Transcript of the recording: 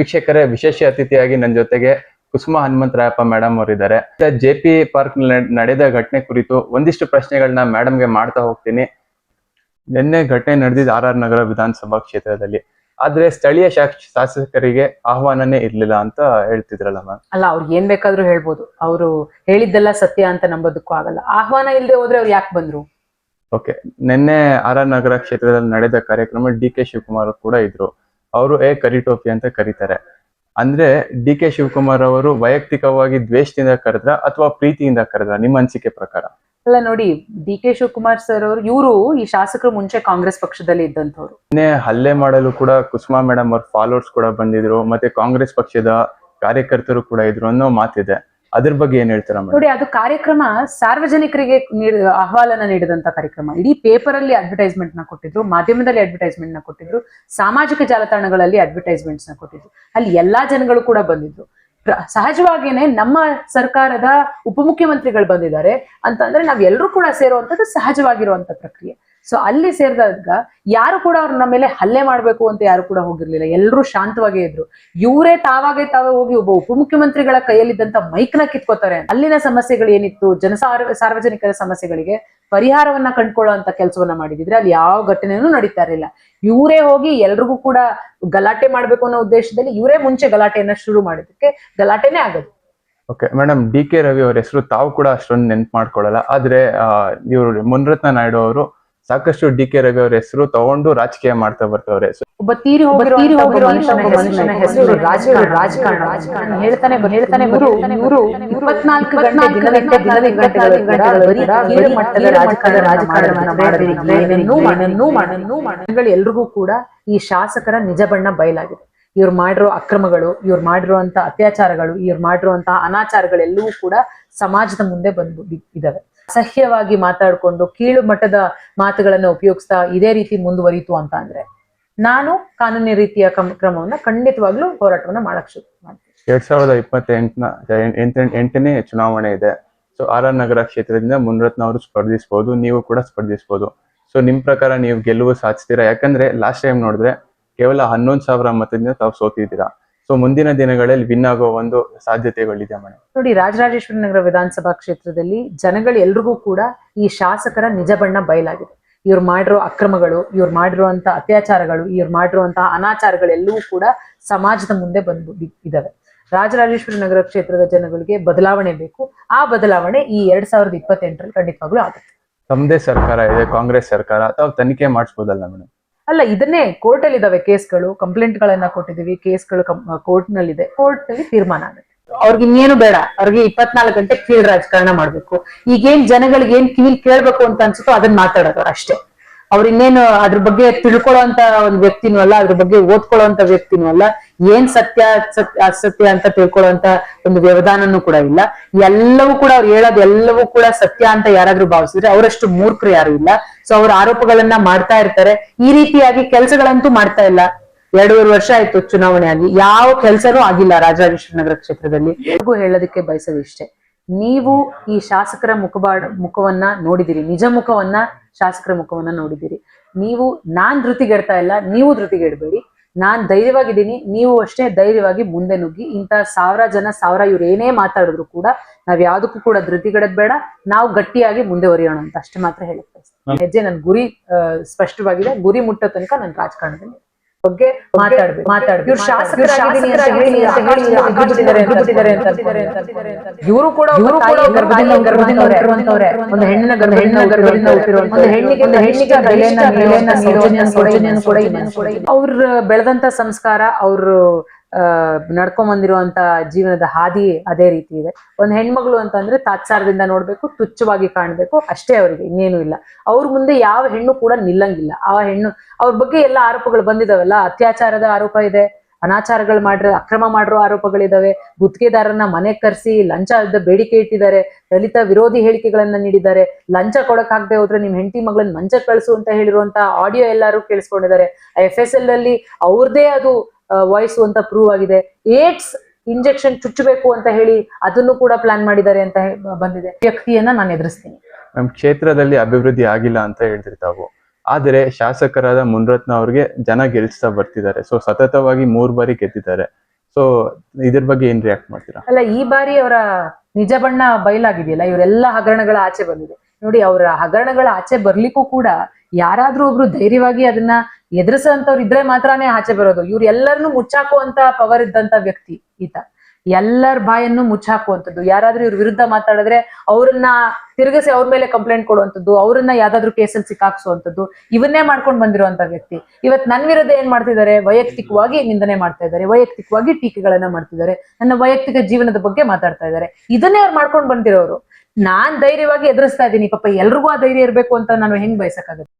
ವೀಕ್ಷಕರೇ ವಿಶೇಷ ಅತಿಥಿಯಾಗಿ ನನ್ನ ಜೊತೆಗೆ ಕುಸುಮ ಹನುಮಂತರಾಯಪ್ಪ ಮೇಡಮ್ ಅವರಿದ್ದಾರೆ. ಜೆ ಪಿ ಪಾರ್ಕ್ ನಡೆದ ಘಟನೆ ಕುರಿತು ಒಂದಿಷ್ಟು ಪ್ರಶ್ನೆಗಳನ್ನ ಮೇಡಮ್ಗೆ ಮಾಡ್ತಾ ಹೋಗ್ತೀನಿ. ನಿನ್ನೆ ಘಟನೆ ನಡೆದಿದ್ದು ಆರ್ ಆರ್ ನಗರ ವಿಧಾನಸಭಾ ಕ್ಷೇತ್ರದಲ್ಲಿ. ಆದ್ರೆ ಸ್ಥಳೀಯ ಶಾಸಕರಿಗೆ ಆಹ್ವಾನನೇ ಇರ್ಲಿಲ್ಲ ಅಂತ ಹೇಳ್ತಿದ್ರಲ್ಲ ಮ್ಯಾಮ್ ಅಲ್ಲ ಅವ್ರಿಗೆ ಏನ್ ಬೇಕಾದ್ರೂ ಹೇಳ್ಬೋದು. ಅವರು ಹೇಳಿದ್ದೆಲ್ಲ ಸತ್ಯ ಅಂತ ನಂಬೋದಕ್ಕೂ ಆಗಲ್ಲ. ಆಹ್ವಾನ ಇಲ್ಲದೆ ಹೋದ್ರೆ ಅವ್ರು ಯಾಕೆ ಬಂದ್ರು? ಓಕೆ ನಿನ್ನೆ ಆರ್ ಆರ್ ನಗರ ಕ್ಷೇತ್ರದಲ್ಲಿ ನಡೆದ ಕಾರ್ಯಕ್ರಮ ಡಿ ಕೆ ಶಿವಕುಮಾರ್ ಕೂಡ ಇದ್ರು. ಅವರು ಏ ಕರಿಟೋಪಿ ಅಂತ ಕರೀತಾರೆ. ಅಂದ್ರೆ ಡಿ ಕೆ ಶಿವಕುಮಾರ್ ಅವರು ವೈಯಕ್ತಿಕವಾಗಿ ದ್ವೇಷದಿಂದ ಕರೆದ್ರ ಅಥವಾ ಪ್ರೀತಿಯಿಂದ ಕರೆದ್ರ ನಿಮ್ಮ ಅನಿಸಿಕೆ ಪ್ರಕಾರ? ಅಲ್ಲ ನೋಡಿ ಡಿ ಕೆ ಶಿವಕುಮಾರ್ ಸರ್ ಅವರು ಇವರು ಈ ಶಾಸಕರು ಮುಂಚೆ ಕಾಂಗ್ರೆಸ್ ಪಕ್ಷದಲ್ಲಿ ಇದ್ದಂಥವ್ರು. ನಿನ್ನೆ ಹಲ್ಲೆ ಮಾಡಲು ಕೂಡ ಕುಸುಮಾ ಮೇಡಮ್ ಅವ್ರ ಫಾಲೋವರ್ಸ್ ಕೂಡ ಬಂದಿದ್ರು ಮತ್ತೆ ಕಾಂಗ್ರೆಸ್ ಪಕ್ಷದ ಕಾರ್ಯಕರ್ತರು ಕೂಡ ಇದ್ರು ಅನ್ನೋ ಮಾತಿದೆ. ಅದ್ರ ಬಗ್ಗೆ ಏನ್ ಹೇಳ್ತೀರಾ ನೋಡಿ, ಅದು ಕಾರ್ಯಕ್ರಮ ಸಾರ್ವಜನಿಕರಿಗೆ ಆಹ್ವಾನ ನೀಡಿದಂತ ಕಾರ್ಯಕ್ರಮ. ಇಡೀ ಪೇಪರ್ ಅಲ್ಲಿ ಅಡ್ವರ್ಟೈಸ್ಮೆಂಟ್ನ ಕೊಟ್ಟಿದ್ರು, ಮಾಧ್ಯಮದಲ್ಲಿ ಅಡ್ವರ್ಟೈಸ್ಮೆಂಟ್ನ ಕೊಟ್ಟಿದ್ರು, ಸಾಮಾಜಿಕ ಜಾಲತಾಣಗಳಲ್ಲಿ ಅಡ್ವರ್ಟೈಸ್ಮೆಂಟ್ಸ್ನ ಕೊಟ್ಟಿದ್ರು. ಅಲ್ಲಿ ಎಲ್ಲಾ ಜನಗಳು ಕೂಡ ಬಂದಿದ್ರು. ಸಹಜವಾಗಿಯೇ ನಮ್ಮ ಸರ್ಕಾರದ ಉಪಮುಖ್ಯಮಂತ್ರಿಗಳು ಬಂದಿದ್ದಾರೆ. ಅಂತಂದ್ರೆ ನಾವೆಲ್ಲರೂ ಕೂಡ ಸೇರುವಂತದ್ದು ಸಹಜವಾಗಿರುವಂತ ಪ್ರಕ್ರಿಯೆ. ಸೊ ಅಲ್ಲಿ ಸೇರಿದಾಗ ಯಾರು ಕೂಡ ಅವ್ರ ನಮ್ಮ ಮೇಲೆ ಹಲ್ಲೆ ಮಾಡ್ಬೇಕು ಅಂತ ಯಾರು ಕೂಡ ಹೋಗಿರ್ಲಿಲ್ಲ. ಎಲ್ಲರೂ ಶಾಂತವಾಗೇ ಇದ್ರು. ಇವರೇ ತಾವಾಗೆ ತಾವೇ ಹೋಗಿ ಒಬ್ಬ ಉಪಮುಖ್ಯಮಂತ್ರಿಗಳ ಕೈಯಲ್ಲಿದ್ದಂತ ನ ಕಿತ್ಕೋತಾರೆ. ಅಲ್ಲಿನ ಸಮಸ್ಯೆಗಳು ಏನಿತ್ತು? ಜನ ಸಾರ್ವಜನಿಕರ ಸಮಸ್ಯೆಗಳಿಗೆ ಪರಿಹಾರವನ್ನ ಕಂಡ್ಕೊಳ್ಳುವಂತ ಕೆಲಸವನ್ನ ಮಾಡಿದಿದ್ರೆ ಅಲ್ಲಿ ಯಾವ ಘಟನೆನೂ ನಡೀತಾ ಇರಲಿಲ್ಲ. ಇವರೇ ಹೋಗಿ ಎಲ್ರಿಗೂ ಕೂಡ ಗಲಾಟೆ ಮಾಡ್ಬೇಕು ಅನ್ನೋ ಉದ್ದೇಶದಲ್ಲಿ ಇವರೇ ಮುಂಚೆ ಗಲಾಟೆಯನ್ನ ಶುರು ಮಾಡಿದಕ್ಕೆ ಗಲಾಟೆನೇ ಆಗೋದು. Okay madam D K Ravi ಅವ್ರ ಹೆಸರು ತಾವು ಕೂಡ ಅಷ್ಟೊಂದು ನೆನ್ಪು ಮಾಡ್ಕೊಳ್ಳಲ್ಲ. ಆದ್ರೆ ಇವರು ಮುನ್ರತ್ನ ನಾಯ್ಡು ಅವರು ಸಾಕಷ್ಟು ಡಿ ಕೆ ರವಿ ಅವ್ರ ಹೆಸರು ತಗೊಂಡು ರಾಜಕೀಯ ಮಾಡ್ತಾ ಬರ್ತವ್ರೆ ಒಬ್ಬ ತೀರಿ ಮನುಷ್ಯನ ಹೆಸರು ರಾಜಕಾರಣ ರಾಜಕಾರಣ, ಹೇಳ್ತಾನೆ ಹೇಳ್ತಾನೆ ಇವರು ಇಪ್ಪತ್ನಾಲ್ಕು ಗಂಟೆ ದಿನನಿತ್ಯ ಮಟ್ಟದ ರಾಜಕಾರಣ ರಾಜಕಾರಣ ಮಾಡಬೇಡಿ ಎಲ್ರಿಗೂ ಕೂಡ ಈ ಶಾಸಕರ ನಿಜ ಬಣ್ಣ ಬಯಲಾಗಿದೆ. ಇವ್ರು ಮಾಡಿರೋ ಅಕ್ರಮಗಳು ಇವ್ರು ಮಾಡಿರುವಂತ ಅತ್ಯಾಚಾರಗಳು ಇವ್ರು ಮಾಡಿರುವಂತಹ ಅನಾಚಾರಗಳೆಲ್ಲವೂ ಕೂಡ ಸಮಾಜದ ಮುಂದೆ ಬಂದು ಇದಾವೆ. ಅಸಹ್ಯವಾಗಿ ಮಾತಾಡ್ಕೊಂಡು ಕೀಳು ಮಟ್ಟದ ಮಾತುಗಳನ್ನ ಉಪಯೋಗಿಸ್ತಾ ಇದೇ ರೀತಿ ಮುಂದುವರಿತು ಅಂತ ಅಂದ್ರೆ ನಾನು ಕಾನೂನಿನ ರೀತಿಯ ಕ್ರಮ- ಕ್ರಮವನ್ನ ಖಂಡಿತವಾಗ್ಲೂ ಹೋರಾಟವನ್ನ ಮಾಡಕ್ ಶುರು ಮಾಡ್ತೀನಿ. ಎರಡ್ ಸಾವಿರದ ಇಪ್ಪತ್ತೆಂಟನ ಎಂಟ- ಎಂಟನೇ ಚುನಾವಣೆ ಇದೆ. ಸೊ ಆರ್ ಆರ್ ನಗರ ಕ್ಷೇತ್ರದಿಂದ ಮುನ್ರತ್ನ ಅವರು ಸ್ಪರ್ಧಿಸಬಹುದು ನೀವು ಕೂಡ ಸ್ಪರ್ಧಿಸಬಹುದು ಸೊ ನಿಮ್ ಪ್ರಕಾರ ನೀವು ಗೆಲುವು ಸಾಧಿಸ್ತೀರಾ ಯಾಕಂದ್ರೆ ಲಾಸ್ಟ್ ಟೈಮ್ ನೋಡಿದ್ರೆ ಕೇವಲ ಹನ್ನೊಂದು ಸಾವಿರ ಮತದಿಂದ ತಾವು ಸೋತಿದ್ದೀರಾ? ಸೊ ಮುಂದಿನ ದಿನಗಳಲ್ಲಿ ವಿನ್ ಆಗೋ ಒಂದು ಸಾಧ್ಯತೆಗಳಿದೆ ಮನೆ ನೋಡಿ ರಾಜರಾಜೇಶ್ವರಿ ನಗರ ವಿಧಾನಸಭಾ ಕ್ಷೇತ್ರದಲ್ಲಿ ಜನಗಳು ಎಲ್ರಿಗೂ ಕೂಡ ಈ ಶಾಸಕರ ನಿಜ ಬಣ್ಣ ಬಯಲಾಗಿದೆ. ಇವ್ರು ಮಾಡಿರೋ ಅಕ್ರಮಗಳು ಇವ್ರು ಮಾಡಿರುವಂತಹ ಅತ್ಯಾಚಾರಗಳು ಇವ್ರು ಮಾಡಿರುವಂತಹ ಅನಾಚಾರಗಳೆಲ್ಲವೂ ಕೂಡ ಸಮಾಜದ ಮುಂದೆ ಬಂದು ಇದಾವೆ. ರಾಜರಾಜೇಶ್ವರಿ ನಗರ ಕ್ಷೇತ್ರದ ಜನಗಳಿಗೆ ಬದಲಾವಣೆ ಬೇಕು. ಆ ಬದಲಾವಣೆ ಈ ಎರಡ್ ಸಾವಿರದ ಇಪ್ಪತ್ತೆಂಟರಲ್ಲಿ ಖಂಡಿತವಾಗ್ಲೂ ಆಗುತ್ತೆ. ತಮ್ಮದೇ ಸರ್ಕಾರ ಇದೆ ಕಾಂಗ್ರೆಸ್ ಸರ್ಕಾರ ಅಥವಾ ತನಿಖೆ ಮಾಡಿಸ್ಬೋದಲ್ಲ ಮೇಡಮ್ ಅಲ್ಲ, ಇದನ್ನೇ ಕೋರ್ಟಲ್ಲಿ ಇದಾವೆ ಕೇಸ್ಗಳು ಕಂಪ್ಲೇಂಟ್ ಗಳನ್ನ ಕೊಟ್ಟಿದೀವಿ ಕೇಸ್ಗಳು ಕೋರ್ಟ್ನಲ್ಲಿ ಇದೆ ಕೋರ್ಟ್ನಲ್ಲಿ ತೀರ್ಮಾನ ಆಗುತ್ತೆ. ಅವ್ರಿಗೆ ಇನ್ನೇನು ಬೇಡ. ಅವ್ರಿಗೆ ಇಪ್ಪತ್ನಾಲ್ಕು ಗಂಟೆ ಕೀಳ್ ರಾಜಕಾರಣ ಮಾಡ್ಬೇಕು. ಈಗೇನ್ ಜನಗಳಿಗೆ ಏನ್ ಕಿವಿಲ್ ಕೇಳ್ಬೇಕು ಅಂತ ಅನ್ಸುತ್ತೋ ಅದನ್ನ ಮಾತಾಡೋದವ್ರು ಅಷ್ಟೇ. ಅವ್ರ ಇನ್ನೇನು ಅದ್ರ ಬಗ್ಗೆ ತಿಳ್ಕೊಳ್ಳೋಂತ ಒಂದು ವ್ಯಕ್ತಿನೂ ಅಲ್ಲ, ಅದ್ರ ಬಗ್ಗೆ ಓದ್ಕೊಳ್ಳೋಂತ ವ್ಯಕ್ತಿನೂ ಅಲ್ಲ, ಏನ್ ಸತ್ಯ ಸತ್ಯ ಅಸತ್ಯ ಅಂತ ತಿಳ್ಕೊಳ್ಳೋಂತ ಒಂದು ವ್ಯವಧಾನನೂ ಕೂಡ ಇಲ್ಲ. ಎಲ್ಲವೂ ಕೂಡ ಅವ್ರು ಹೇಳೋದು ಎಲ್ಲವೂ ಕೂಡ ಸತ್ಯ ಅಂತ ಯಾರಾದ್ರೂ ಭಾವಿಸಿದ್ರೆ ಅವರಷ್ಟು ಮೂರ್ಖರು ಯಾರು ಇಲ್ಲ. ಸೊ ಅವ್ರ ಆರೋಪಗಳನ್ನ ಮಾಡ್ತಾ ಇರ್ತಾರೆ. ಈ ರೀತಿಯಾಗಿ ಕೆಲಸಗಳಂತೂ ಮಾಡ್ತಾ ಇಲ್ಲ. ಎರಡೂವರೆ ವರ್ಷ ಆಯ್ತು ಚುನಾವಣೆ ಆಗಿ. ಯಾವ ಕೆಲಸನೂ ಆಗಿಲ್ಲ ರಾಜರಾಜೇಶ್ವರಿ ಕ್ಷೇತ್ರದಲ್ಲಿ. ಎಲ್ರಿಗೂ ಹೇಳೋದಕ್ಕೆ ಬಯಸೋದು ಇಷ್ಟೇ. ನೀವು ಈ ಶಾಸಕರ ಮುಖಬಾಡ, ಮುಖವನ್ನ ನೋಡಿದಿರಿ. ನಿಜ ಮುಖವನ್ನ ಶಾಸಕರ ಮುಖವನ್ನ ನೋಡಿದ್ದೀರಿ. ನೀವು ನಾನ್ ಧೃತಿಗೆಡ್ತಾ ಇಲ್ಲ ನೀವು ಧೃತಿಗೆಡಬೇಡಿ. ನಾನ್ ಧೈರ್ಯವಾಗಿದ್ದೀನಿ ನೀವು ಅಷ್ಟೇ ಧೈರ್ಯವಾಗಿ ಮುಂದೆ ನುಗ್ಗಿ ಇಂಥ ಸಾವಿರ ಜನ ಸಾವಿರ ಇವ್ರು ಏನೇ ಮಾತಾಡಿದ್ರು ಕೂಡ ನಾವ್ ಯಾವ್ದಕ್ಕೂ ಕೂಡ ಧೃತಿಗೆಡದ್ ಬೇಡ ನಾವು ಗಟ್ಟಿಯಾಗಿ ಮುಂದೆ ಒರೆಯೋಣ ಅಂತ ಅಷ್ಟೇ ಮಾತ್ರ ಹೇಳಕ್ ಹೆಜ್ಜೆ ನನ್ ಗುರಿ ಸ್ಪಷ್ಟವಾಗಿದೆ. ಗುರಿ ಮುಟ್ಟೋ ತನಕ ನಾನು ರಾಜಕಾರಣದಲ್ಲಿ ಬಗ್ಗೆ ಮಾತಾಡ್ಬೇಕು. ಮಾತಾಡ್ಬೇಕು. ಇವ್ರು ಅಂತ ಇವರು ಕೂಡ ಇವರು ಕೂಡ ಗರ್ಭದಿಂದ ಗರ್ಭದಿಂದ ಹುಟ್ಟಿರುವಂತವ್ರೆ ಒಂದು ಹೆಣ್ಣಿನ ಗರ್ಭ ಹೆಣ್ಣಿನ ಗರ್ಭದಿಂದ ಹುಟ್ಟಿರುವಂತ ಒಂದು ಹೆಣ್ಣಿಗೆ ಒಂದು ಹೆಣ್ಣಿಗೆ ಬೆಲೆಯನ್ನ ಬೆಲೆಯನ್ನ ಸೌಜನ್ಯನ ಸೌಜನ್ಯನ ಕೂಡ ಇನ್ನೇನು ಕೂಡ ಅವ್ರು ಬೆಳೆದಂತ ಸಂಸ್ಕಾರ ಅವರು ನಡ್ಕೊಂಡ್ ಬಂದಿರುವಂತ ಜೀವನದ ಹಾದಿ ಅದೇ ರೀತಿ ಇದೆ. ಒಂದ್ ಹೆಣ್ಮಗಳು ಅಂತಂದ್ರೆ ತಾತ್ಸಾರದಿಂದ ನೋಡ್ಬೇಕು, ತುಚ್ಛವಾಗಿ ಕಾಣ್ಬೇಕು, ಅಷ್ಟೇ ಅವರಿಗೆ, ಇನ್ನೇನು ಇಲ್ಲ. ಅವ್ರ ಮುಂದೆ ಯಾವ ಹೆಣ್ಣು ಕೂಡ ನಿಲ್ಲಂಗಿಲ್ಲ. ಆ ಹೆಣ್ಣು, ಅವ್ರ ಬಗ್ಗೆ ಎಲ್ಲ ಆರೋಪಗಳು ಬಂದಿದಾವಲ್ಲ, ಅತ್ಯಾಚಾರದ ಆರೋಪ ಇದೆ, ಅನಾಚಾರಗಳು ಮಾಡಿರೋ, ಅಕ್ರಮ ಮಾಡಿರೋ ಆರೋಪಗಳಿದಾವೆ ಗುತ್ತಿಗೆದಾರರನ್ನ ಮನೆ ಕರೆಸಿ, ಲಂಚ ಬೇಡಿಕೆ ಇಟ್ಟಿದ್ದಾರೆ, ದಲಿತ ವಿರೋಧಿ ಹೇಳಿಕೆಗಳನ್ನ ನೀಡಿದ್ದಾರೆ, ಲಂಚ ಕೊಡಕ್ಕಾಗದೆ ಹೋದ್ರೆ ನಿಮ್ ಹೆಂಡತಿ ಮಗಳನ್ನ ಮಂಚ ಕಳಿಸು ಅಂತ ಹೇಳಿರುವಂತ ಆಡಿಯೋ ಎಲ್ಲರೂ ಕೇಳಿಸ್ಕೊಂಡಿದ್ದಾರೆ. ಎಫ್ ಎಸ್ ಎಲ್ ಅಲ್ಲಿ ಅವ್ರದೇ ಅದು ವಾಯ್ಸು ಅಂತ ಪ್ರೂವ್ ಆಗಿದೆ. ಏಡ್ಸ್ ಇಂಜೆಕ್ಷನ್ ಚುಚ್ಚಬೇಕು ಅಂತ ಹೇಳಿ ಅದನ್ನು ಕೂಡ ಪ್ಲಾನ್ ಮಾಡಿದ್ದಾರೆ ಅಂತ ಬಂದಿದೆ. ವ್ಯಕ್ತಿಯನ್ನ ನಾನು ಎದುರಿಸ್ತೀನಿ. ನಮ್ ಕ್ಷೇತ್ರದಲ್ಲಿ ಅಭಿವೃದ್ಧಿ ಆಗಿಲ್ಲ ಅಂತ ಹೇಳ್ತಿರ್ ತಾವು. ಆದರೆ ಶಾಸಕರಾದ ಮುನ್ರತ್ನ ಅವ್ರಿಗೆ ಜನ ಗೆಲ್ಸ್ತಾ ಬರ್ತಿದ್ದಾರೆ. ಸೊ ಸತತವಾಗಿ ಮೂರ್ ಬಾರಿ ಗೆದ್ದಿದ್ದಾರೆ. ಸೊ ಇದ್ರ ಬಗ್ಗೆ ಏನ್ ರಿಯಾಕ್ಟ್ ಮಾಡ್ತೀರಾ? ಅಲ್ಲ ಈ ಬಾರಿ ಅವರ ನಿಜ ಬಣ್ಣ ಬಯಲಾಗಿದೆಯಲ್ಲ ಇವರೆಲ್ಲ ಹಗರಣಗಳ ಆಚೆ ಬಂದಿದೆ. ನೋಡಿ, ಅವರ ಹಗರಣಗಳ ಆಚೆ ಬರ್ಲಿಕ್ಕೂ ಕೂಡ ಯಾರಾದ್ರೂ ಒಬ್ರು ಧೈರ್ಯವಾಗಿ ಅದನ್ನ ಎದುರಿಸೋಂಥವ್ರು ಇದ್ರೆ ಮಾತ್ರನೇ ಆಚೆ ಬರೋದು. ಇವ್ರು ಎಲ್ಲರನ್ನು ಮುಚ್ಚಾಕುವಂತ ಪವರ್ ಇದ್ದಂತ ವ್ಯಕ್ತಿ ಈತ. ಎಲ್ಲರ ಬಾಯನ್ನು ಮುಚ್ಚಾಕುವಂಥದ್ದು. ಯಾರಾದ್ರೂ ಇವ್ರ ವಿರುದ್ಧ ಮಾತಾಡಿದ್ರೆ ಅವ್ರನ್ನ ತಿರುಗಿಸಿ ಅವ್ರ ಮೇಲೆ ಕಂಪ್ಲೇಂಟ್ ಕೊಡುವಂಥದ್ದು, ಅವ್ರನ್ನ ಯಾವ್ದಾದ್ರು ಕೇಸಲ್ಲಿ ಸಿಕ್ಕಾಕ್ಸುವಂಥದ್ದು, ಇವನ್ನೇ ಮಾಡ್ಕೊಂಡು ಬಂದಿರುವಂತ ವ್ಯಕ್ತಿ. ಇವತ್ ನನ್ ವಿರುದ್ಧ ಏನ್ ಮಾಡ್ತಿದ್ದಾರೆ? ವೈಯಕ್ತಿಕವಾಗಿ ನಿಂದನೆ ಮಾಡ್ತಾ ಇದ್ದಾರೆ. ವೈಯಕ್ತಿಕವಾಗಿ ಟೀಕೆಗಳನ್ನ ಮಾಡ್ತಿದ್ದಾರೆ. ನನ್ನ ವೈಯಕ್ತಿಕ ಜೀವನದ ಬಗ್ಗೆ ಮಾತಾಡ್ತಾ ಇದ್ದಾರೆ. ಇದನ್ನೇ ಅವ್ರು ಮಾಡ್ಕೊಂಡು ಬಂದಿರೋರು. ನಾನ್ ಧೈರ್ಯವಾಗಿ ಎದುರಿಸ್ತಾ ಇದ್ದೀನಿ ಪಾಪ ಎಲ್ರಿಗೂ ಆ ಧೈರ್ಯ ಇರ್ಬೇಕು ಅಂತ ನಾನು ಹೆಂಗ್ ಬಯಸಕ್ಕಾಗತ್ತೆ?